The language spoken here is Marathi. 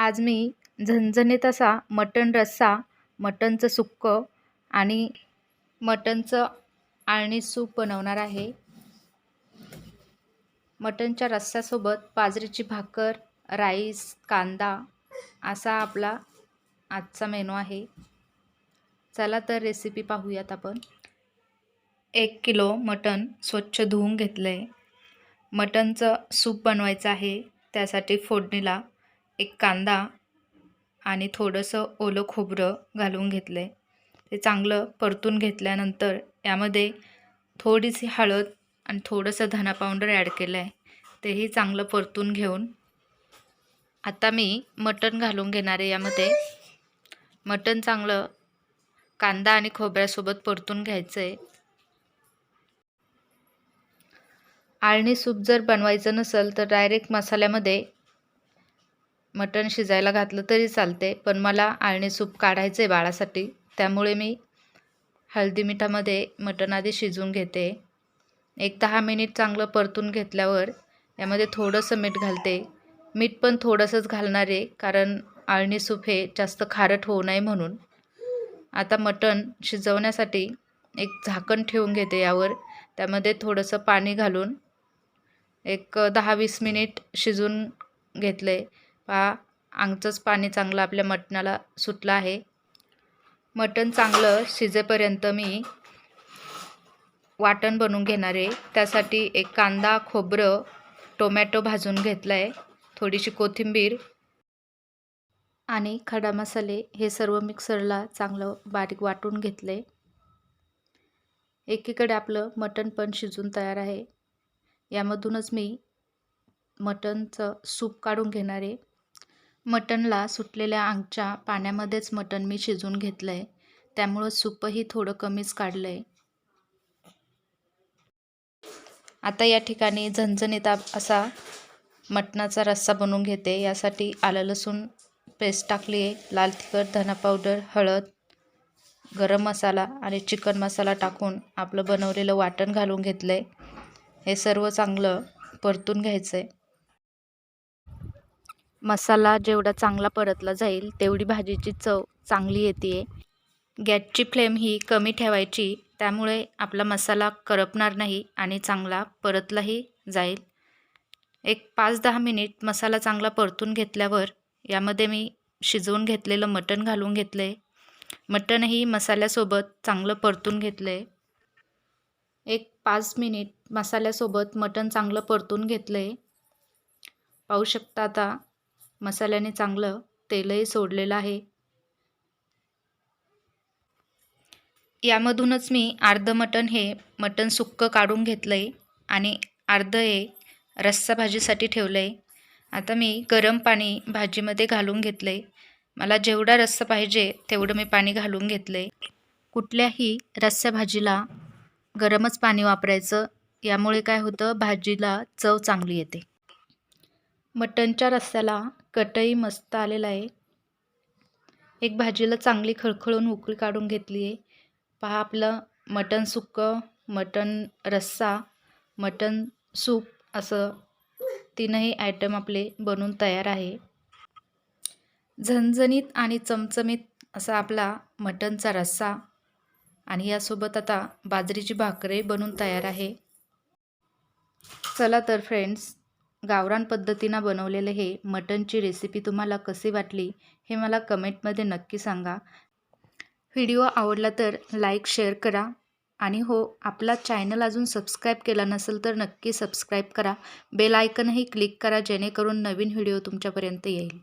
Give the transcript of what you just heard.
आज मी झणझणीत असा मटण रस्सा मटणचं सुक्कं आणि मटणचं आळणी सूप बनवणार आहे. मटणच्या रस्स्यासोबत बाजरीची भाकर राईस कांदा असा आपला आजचा मेनू आहे. चला तर रेसिपी पाहूयात आपण. एक किलो मटण स्वच्छ धुवून घेतलं आहे मटणचं सूप बनवायचं आहे त्यासाठी फोडणीला एक कांदा आणि थोडंसं ओलं खोबरं घालून घेतलं आहे ते चांगलं परतून घेतल्यानंतर यामध्ये थोडीशी हळद आणि थोडंसं धना पावडर ॲड केलं आहे तेही चांगलं परतून घेऊन. आता मी मटण घालून घेणार आहे यामध्ये. मटण चांगलं कांदा आणि खोबऱ्यासोबत परतून घ्यायचं आहे आळणी सूप जर बनवायचं नसेल तर डायरेक्ट मसाल्यामध्ये मटण शिजायला घातलं तरी चालते पण मला आळणी सूप काढायचं आहे बाळासाठी. त्यामुळे मी हळदी मिठामध्ये मटण आधी शिजवून घेते. एक दहा मिनिट चांगलं परतून घेतल्यावर यामध्ये थोडंसं मीठ घालते. मीठ पण थोडंसंच घालणार आहे कारण आळणी सूप हे जास्त खारट होऊ नये म्हणून. आता मटण शिजवण्यासाठी एक झाकण ठेवून घेते यावर. त्यामध्ये थोडंसं पाणी घालून एक दहा वीस मिनिट शिजून घेतले. पहा आंगचंच पाणी चांगलं आपल्या मटणाला सुटलं आहे. मटण चांगलं शिजेपर्यंत मी वाटण बनवून घेणार आहे. त्यासाठी एक कांदा खोबरं टोमॅटो भाजून घेतला आहे थोडीशी कोथिंबीर आणि खडा मसाले हे सर्व मिक्सरला चांगलं बारीक वाटून घेतलं आहे एकीकडे आपलं मटण पण शिजून तयार आहे. यामधूनच मी मटणचं सूप काढून घेणार आहे. मटणला सुटलेल्या अंगच्या पाण्यामध्येच मटण मी शिजवून घेतलं आहे त्यामुळं सूपही थोडं कमीच काढलं आहे आता या ठिकाणी झणझणीत असा मटणाचा रस्सा बनवून घेते. यासाठी आलं लसूण पेस्ट टाकली आहे लाल तिखट धना पावडर हळद गरम मसाला आणि चिकन मसाला टाकून आपलं बनवलेलं वाटण घालून घेतलं आहे हे सर्व चांगलं परतून घ्यायचं आहे मसाला जेवढा चांगला परतला जाईल तेवढी भाजीची चव चांगली येते गॅसची फ्लेम ही कमी ठेवायची त्यामुळे आपला मसाला करपणार नाही आणि चांगला परतलाही जाईल. एक पाच दहा मिनिट मसाला चांगला परतून घेतल्यावर यामध्ये मी शिजवून घेतलेलं मटण घालून घेतलं आहे मटणही मसाल्यासोबत चांगलं परतून घेतलं आहे एक पाच मिनिट मसाल्यासोबत मटण चांगलं परतून घेतलं आहे पाहू शकता आता मसाल्याने चांगलं तेलही सोडलेलं आहे. यामधूनच मी अर्धं मटण हे मटण सुक्कं काढून घेतलं आहे आणि अर्धं हे रस्सा भाजीसाठी ठेवलं आहे आता मी गरम पाणी भाजीमध्ये घालून घेतलं आहे मला जेवढा रस्सा पाहिजे तेवढं मी पाणी घालून घेतलं आहे कुठल्याही रस्सा भाजीला गरमच पाणी वापरायचं यामुळे काय होतं? भाजीला चव चांगली येते. मटणच्या रस्स्याला कटही मस्त आलेला आहे. एक भाजीला चांगली खळखळून उकळी काढून घेतली आहे. पहा आपलं मटण सुक्कं मटण रस्सा मटण सूप असं तीनही आयटम आपले बनून तयार आहे. झणझणीत आणि चमचमीत असा आपला मटणचा रस्सा आणि यासोबत आता बाजरीची भाकरे बनून तयार आहे. चला तर फ्रेंड्स गावरान पद्धतीनं बनवलेले हे मटनची रेसिपी तुम्हाला कशी वाटली हे मला कमेंटमध्ये नक्की सांगा. व्हिडिओ आवडला तर लाईक शेअर करा. आणि हो आपला चॅनल अजून सबस्क्राईब केला नसेल तर नक्की सबस्क्राईब करा. बेल आयकनही क्लिक करा जेणेकरून नवीन व्हिडिओ तुमच्यापर्यंत येईल.